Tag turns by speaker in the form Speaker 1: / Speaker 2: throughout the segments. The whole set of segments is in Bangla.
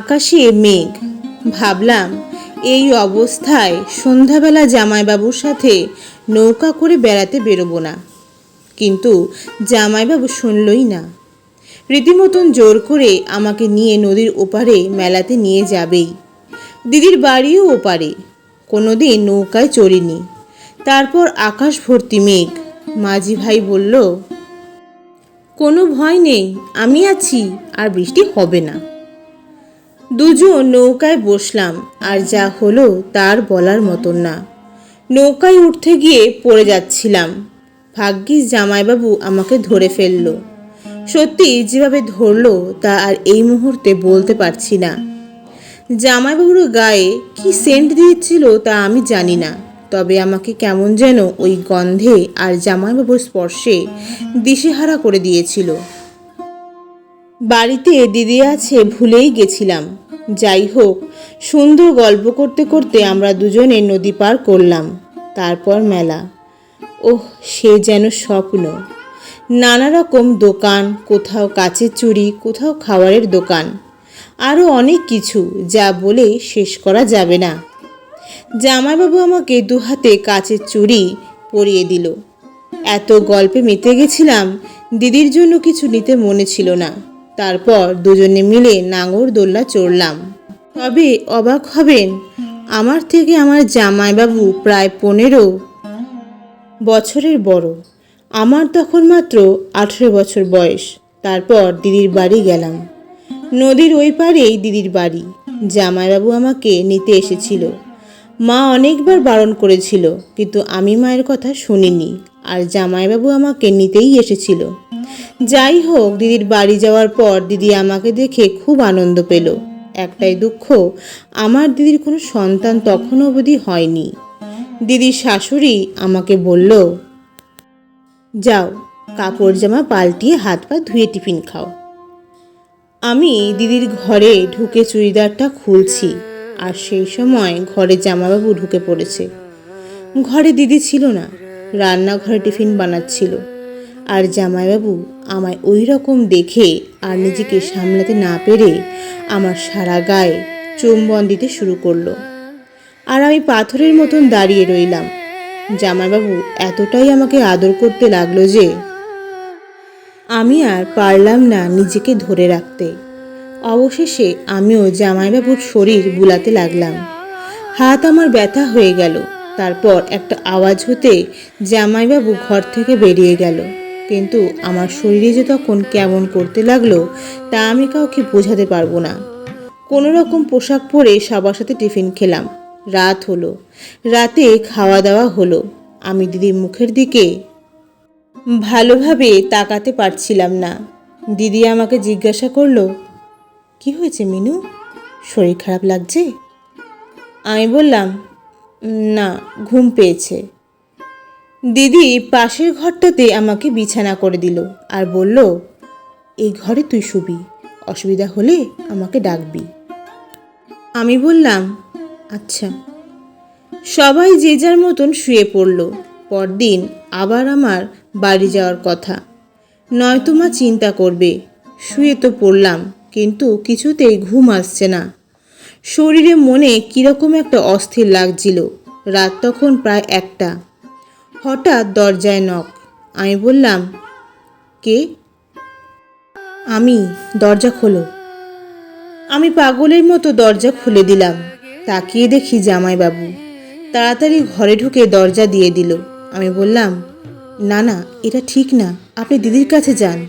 Speaker 1: আকাশে মেঘ। ভাবলাম, এই অবস্থায় সন্ধ্যাবেলা জামাইবাবুর সাথে নৌকা করে বেড়াতে বেরোবো না। কিন্তু জামাইবাবু শুনলই না। রীতিমতন জোর করে আমাকে নিয়ে নদীর ওপারে মেলাতে নিয়ে যাবেই। দিদির বাড়িও ওপারে। কোনো দিন নৌকায় চড়িনি। তারপর আকাশ ভর্তি মেঘ। মাঝি ভাই বলল, কোনো ভয় নেই, আমি আছি, আর বৃষ্টি হবে না। দুজন নৌকায় বসলাম, আর যা হলো তার বলার মতন না। নৌকায় উঠতে গিয়ে পড়ে যাচ্ছিলাম। ভাগ্যিস জামাইবাবু আমাকে ধরে ফেলল। সত্যি যেভাবে ধরলো, তা আর এই মুহূর্তে বলতে পারছি না। জামাইবাবুর গায়ে কি সেন্ট দিয়েছিল তা আমি জানি না, তবে আমাকে কেমন যেন ওই গন্ধে আর জামাইবাবুর স্পর্শে দিশেহারা করে দিয়েছিল। বাড়িতে দিদি আছে ভুলেই গেছিলাম। যাই হোক, সুন্দর গল্প করতে করতে আমরা দুজনে নদী পার করলাম, তারপর মেলা। ওহ, সে যেন স্বপ্ন। নানা রকম দোকান, কোথাও কাচের চুড়ি, কোথাও খাবারের দোকান আরও অনেক কিছু যা বলে শেষ করা যাবে না। জামাইবাবু আমাকে দু হাতে কাচের চুড়ি পরিয়ে দিল। এত গল্পে মেতে গেছিলাম, দিদির জন্য কিছু নিতে মনে ছিল না। তারপর দুজনে মিলে নাঙর দোল্লা চড়লাম। তবে অবাক হবেন, আমার থেকে আমার জামাইবাবু প্রায় পনেরো বছরের বড়। আমার তখন মাত্র আঠেরো বছর বয়স। তারপর দিদির বাড়ি গেলাম। নদীর ওই পারেই দিদির বাড়ি। জামাইবাবু আমাকে নিতে এসেছিল। মা অনেকবার বারণ করেছিল, কিন্তু আমি মায়ের কথা শুনিনি আর জামাইবাবু আমাকে নিতেই এসেছিল। যাই হোক, দিদির বাড়ি যাওয়ার পর দিদি আমাকে দেখে খুব আনন্দ পেল। একটাই দুঃখ, আমার দিদির কোনো সন্তান তখন অবধি হয়নি। দিদির শাশুড়ি আমাকে বলল, যাও, কাপড় জামা পাল্টিয়ে হাত পা ধুয়ে টিফিন খাও। আমি দিদির ঘরে ঢুকে চুড়িদারটা খুলছি। আর সেই সময় ঘরে জামাবাবু ঢুকে পড়েছে। ঘরে দিদি ছিল না, রান্নাঘরে টিফিন বানাচ্ছিল। আর জামাইবাবু আমায় ওই রকম দেখে আর নিজেকে সামলাতে না পেরে আমার সারা গায়ে চুম্বন দিতে শুরু করল। আর আমি পাথরের মতন দাঁড়িয়ে রইলাম। জামাইবাবু এতটাই আমাকে আদর করতে লাগল যে, আমি আর পারলাম না নিজেকে ধরে রাখতে। অবশেষে আমিও জামাইবাবুর শরীর বুলাতে লাগলাম। হাত আমার ব্যথা হয়ে গেল। তারপর একটা আওয়াজ হতে জামাইবাবু ঘর থেকে বেরিয়ে গেল। কিন্তু আমার শরীরে যে তখন কেমন করতে লাগল, তা আমি কাউকে বোঝাতে পারব না। কোনো রকম পোশাক পরে সবার সাথে টিফিন খেলাম। রাত হলো। রাতে খাওয়া দাওয়া হলো। আমি দিদির মুখের দিকে ভালোভাবে তাকাতে পারছিলাম না। দিদি আমাকে জিজ্ঞাসা করল কি হয়েছে মিনু? শরীর খারাপ লাগছে? আমি বললাম, না, ঘুম পেয়েছে। দিদি পাশের ঘরটাতে আমাকে বিছানা করে দিল আর বলল, এই ঘরে তুই শুবি, অসুবিধা হলে আমাকে ডাকবি। আমি বললাম আচ্ছা। সবাই যে যার মতন শুয়ে পড়ল। পরদিন আবার আমার বাড়ি যাওয়ার কথা। নয়তো মা চিন্তা করবে, শুয়ে তো পড়লাম। কিন্তু কিছুতেই ঘুম আসছে না। শরীরে মনে কীরকম একটা অস্থির লাগছিল। রাত তখন প্রায় একটা। হঠাৎ দরজায় নখ আমি বললাম, কে? আমি, দরজা খোলো। আমি পাগলের মতো দরজা খুলে দিলাম। তাকিয়ে দেখি জামাইবাবু। তাড়াতাড়ি ঘরে ঢুকে দরজা দিয়ে দিল। আমি বললাম, না না, এটা ঠিক না। আপনি দিদির কাছে যান।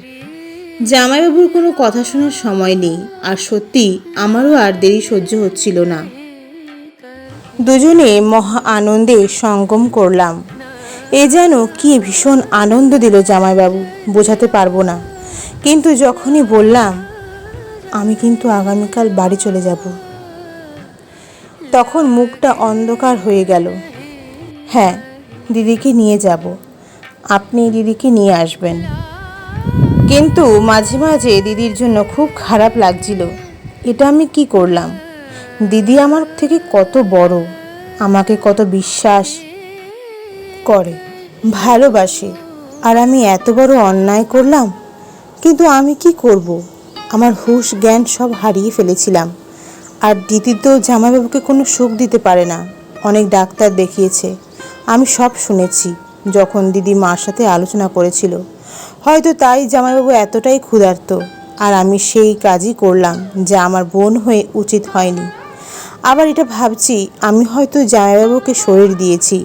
Speaker 1: জামাইবাবুর কোনো কথা শোনার সময় নেই, আর সত্যি আমারও আর দেরি সহ্য হচ্ছিল না। দুজনে মহা আনন্দে সঙ্গম করলাম। এ যেন কি ভীষণ আনন্দ দিল জামাইবাবু, বোঝাতে পারব না। কিন্তু যখনই বললাম, আমি কিন্তু আগামীকাল বাড়ি চলে যাব। তখন মুখটা অন্ধকার হয়ে গেল। হ্যাঁ দিদিকে নিয়ে যাব। আপনি দিদিকে নিয়ে আসবেন। কিন্তু মাঝে মাঝে দিদির জন্য খুব খারাপ লাগছিল। এটা আমি কি করলাম? দিদি আমার থেকে কত বড়, আমাকে কত বিশ্বাস করে, ভালোবাসে, আর আমি এত বড় অন্যায় করলাম? কিন্তু আমি কি করব? আমার হুশ জ্ঞান সব হারিয়ে ফেলেছিলাম, আর দিদি তো জামাইবাবুকে কোনো সুখ দিতে পারে না। অনেক ডাক্তার দেখিয়েছে, আমি সব শুনেছি। যখন দিদি মার সাথে আলোচনা করেছিল। হয়তো তাই জামাইবাবু এতটাই ক্ষুধার্ত, আর আমি সেই কাজই করলাম যা আমার বোন হয়ে উচিত হয়নি। আবার এটা ভাবছি, আমি হয়তো জামাইবাবুকে শরীর দিয়েছি,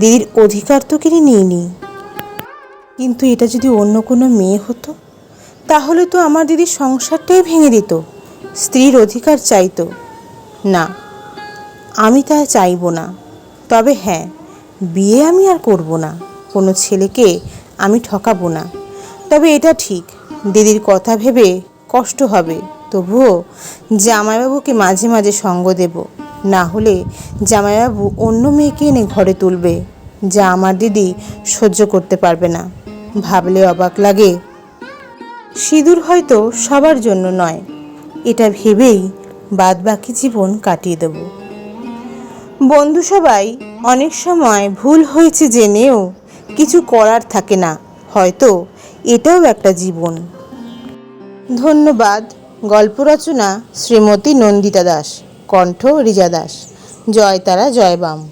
Speaker 1: দিদির অধিকার তো কিনে নিইনি। কিন্তু এটা যদি অন্য কোনো মেয়ে হতো, তাহলে তো আমার দিদির সংসারটাই ভেঙে দিত, স্ত্রীর অধিকার চাইতো। না, আমি তা চাইব না, তবে হ্যাঁ বিয়ে আমি আর করব না। কোনো ছেলেকে আমি ঠকাবো না। তবে এটা ঠিক, দিদির কথা ভেবে কষ্ট হবে। তবুও জামাইবাবুকে মাঝে মাঝে সঙ্গ দেব। না হলে জামাইবাবু অন্য মেয়েকে এনে ঘরে তুলবে, যা আমার দিদি সহ্য করতে পারবে না। ভাবলে অবাক লাগে। সিঁদুর হয়তো সবার জন্য নয়, এটা ভেবেই বাদ বাকি জীবন কাটিয়ে দেব। বন্ধু সবাই অনেক সময় ভুল হয়েছে জেনেও কিছু করার থাকে না, হয়তো এটাও একটা জীবন। ধন্যবাদ, গল্প রচনা শ্রীমতী নন্দিতা দাস, কণ্ঠ রিজা দাস। জয় তারা, জয় বাম।